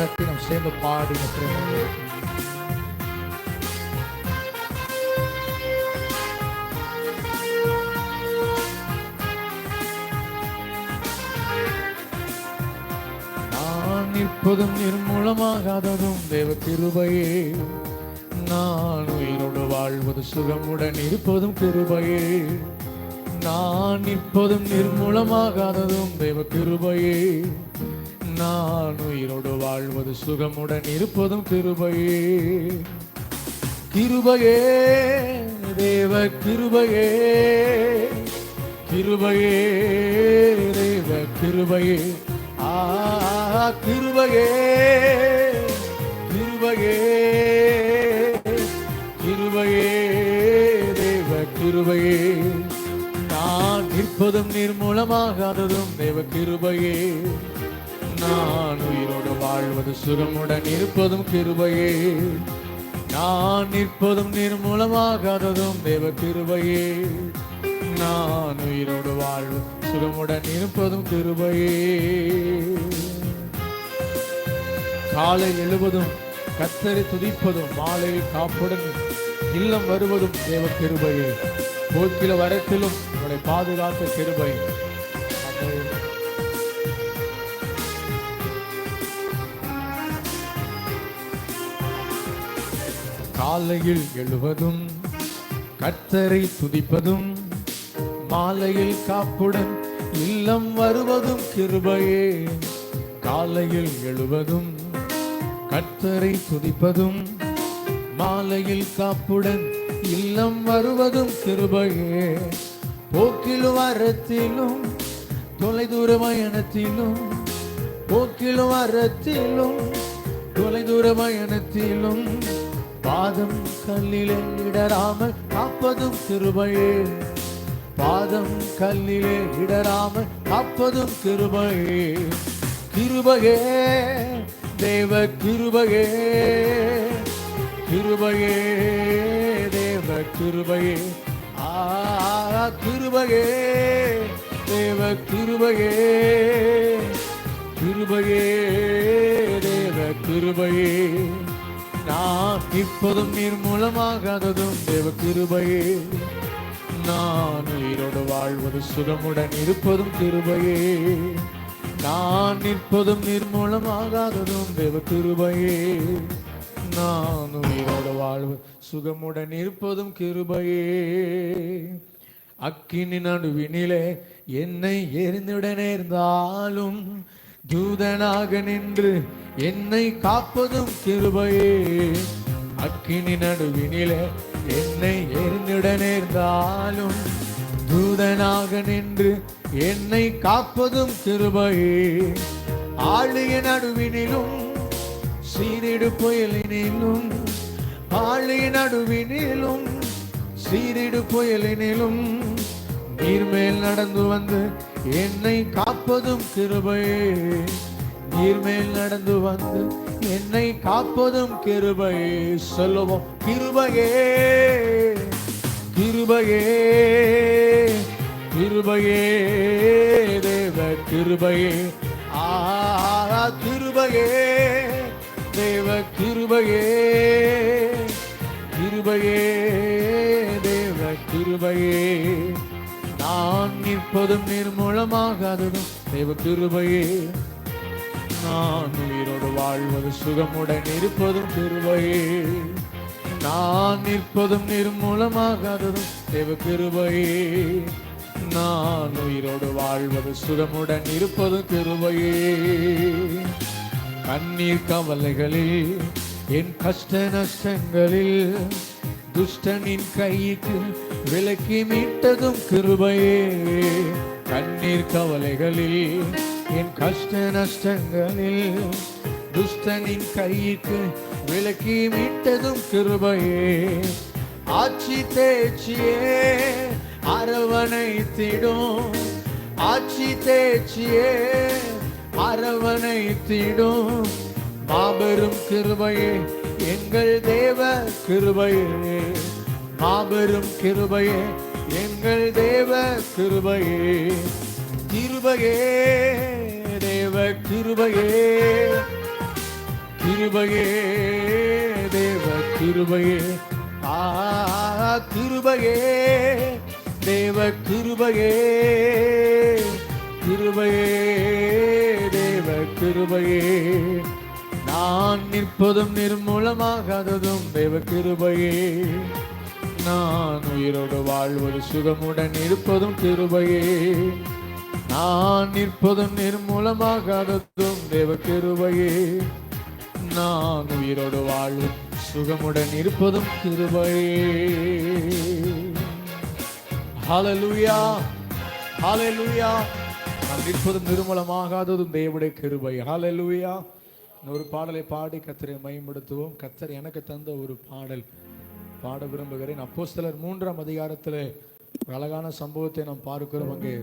தட்டி நம்ம சேர்ந்து பாடி நான் இப்போதும் நிர்மூலமாகாததும் தேவ கிருபையே. நான் உயிரோடு வாழ்வது சுகமுடன் இருப்பதும் கிருபையே. நான் இப்போதும் நிர்மூலமாகாததும் தேவ கிருபையே. நான் உயிரோடு வாழ்வது சுகமுடன் இருப்பதும் கிருபையே கிருபையே தேவ கிருபையே. கிருபையே தேவ கிருபையே. ஆ கிருபையே கிருபையே. கிருபையே தேவ கிருபையே. நான் நிற்பதும் நிர்மூலமாகாததும் தேவ கிருபையே. நான் உயிரோடு வாழ்வது சுகமுடன் இருப்பதும் கிருபையே. நான் நிற்பதும் நிர்மூலமாகாததும் தேவ கிருபையே. நான் உயிரோடு வாழ்வு சுகமுடன் இருப்பதும் கிருபையே. காலை எழுவதும் கத்தரை துதிப்பதும் மாலையில் காப்புடன் இல்லம் வருவதும் தேவ கிருபையே. போக்கில வரத்திலும் உங்களை பாதுகாத்த கிருபை. காலையில் எழுவதும் கத்தரை துதிப்பதும் மாலையில் காப்புடன் இல்லம் வருவதும் கிருபையே. காலையில் எழுவதும் கத்தரை துதிப்பதும் மாலையில் காப்புடன் இல்லம் வருவதும் கிருபையே. போக்கிலும் வரத்திலும் தொலைதூர பயணத்திலும் போக்கிலும் வரத்திலும் தொலைதூர பயணத்திலும் பாதம் கல்லிலே இடராமல் காப்பதும் கிருபையே பாதம் கல்லிலே இடராமல் காப்பதும் கிருபையே கிருபையே தேவ கிருபையே கிருபையே தேவ கிருபையே. ஆ கிருபையே தேவ கிருபையே கிருபையே தேவ கிருபையே. நான் இப்போதும் நீர் மூலமாகாததும் தேவ கிருபையே. நான் உயிரோடு வாழ்வது சுகமுடன் இருப்பதும் கிருபையே. நான் நிற்பதும் நீர் மூலமாகாததும் தேவ கிருபையே. நான் உயிரோடு வாழ்வு சுகமுடன் இருப்பதும் கிருபையே. அக்கினி நடுவினிலே என்னை எரிந்துட நேர்ந்தாலும் தூதனாக நின்று என்னை காப்பதும் கிருபையே. அக்கினி நடுவினிலே என்னை எரிந்திட நேர்ந்தாலும் தூதனாக நின்று என்னை காப்பதும் கிருபையே. ஆளுய நடுவினிலும் சீரிடு புயலினிலும் ஆளுய நடுவினிலும் சீரிடு புயலினிலும் நீர்மேல் நடந்து வந்து என்னை காப்பதும் கிருபையே நீர்மேல் நடந்து வந்து என்னை காப்பதும் கிருபை. சொல்லுவோம் கிருபையே கிருபையே கிருபையே தேவ கிருபையே. ஆ கிருபையே தேவ கிருபையே கிருபையே தேவ கிருபையே. எப்போதும் நீர் மூலமாகாததும் தேவ கிருபையே. நான் உயிரோடு வாழ்வது சுகமுடன் இருப்பதும் கிருபையே. நான் நிற்பதும் நிர்மூலமாகாததும் தேவ கிருபையே. நான் உயிரோடு வாழ்வது சுகமுடன் இருப்பதும் கிருபையே. கண்ணீர் கவலைகளில் என் கஷ்ட நஷ்டங்களில் துஷ்டனின் கைக்கு விலக்கி மீட்டதும் கிருபையே. கண்ணீர் கவலைகளில் என் கஷ்ட நஷ்டங்களில் துஷ்டனின் கைக்கு விலக்கி மீட்டதும் கிருபையே. ஆட்சி தேச்சியே அரவணைத்திடும். ஆட்சி தேச்சியே அரவணைத்திடும். மாபெரும் கிருபையே எங்கள் தேவ கிருபையே. மாபெரும் கிருபையே எங்கள் தேவ கிருபையே. கிருபையே தேவ கிருபையே. கிருபையே தேவ கிருபையே. ஆ கிருபையே தேவ கிருபையே. கிருபையே தேவ கிருபையே. நான் நிற்பதும் நிர்மூலமாகாததும் தேவ கிருபையே. நான் உயிரோடு வாழ்வது சுகமுடன் இருப்பதும் கிருபையே. நான் நிற்பதும் நிர்மூலமாகாததும் தேவ கிருபையே. நான் உயிரோடு வாழும் சுகமுடன் இருப்பதும் கிருபையே. ஹலலுயா ஹலலுயா நான் நிற்பதும் நிர்மூலமாகாததும் தேவடைய கிருபை. ஹலலுயா ஒரு பாடலை பாடி கத்தரை மேம்படுத்துவோம் கத்தர் எனக்கு தந்த ஒரு பாடல். பாட விரும்புகிறேன். அப்போஸ்தலர் மூன்றாம் அதிகாரத்தில் அழகான சம்பவத்தை நாம் பார்க்கிறோம் அங்கே.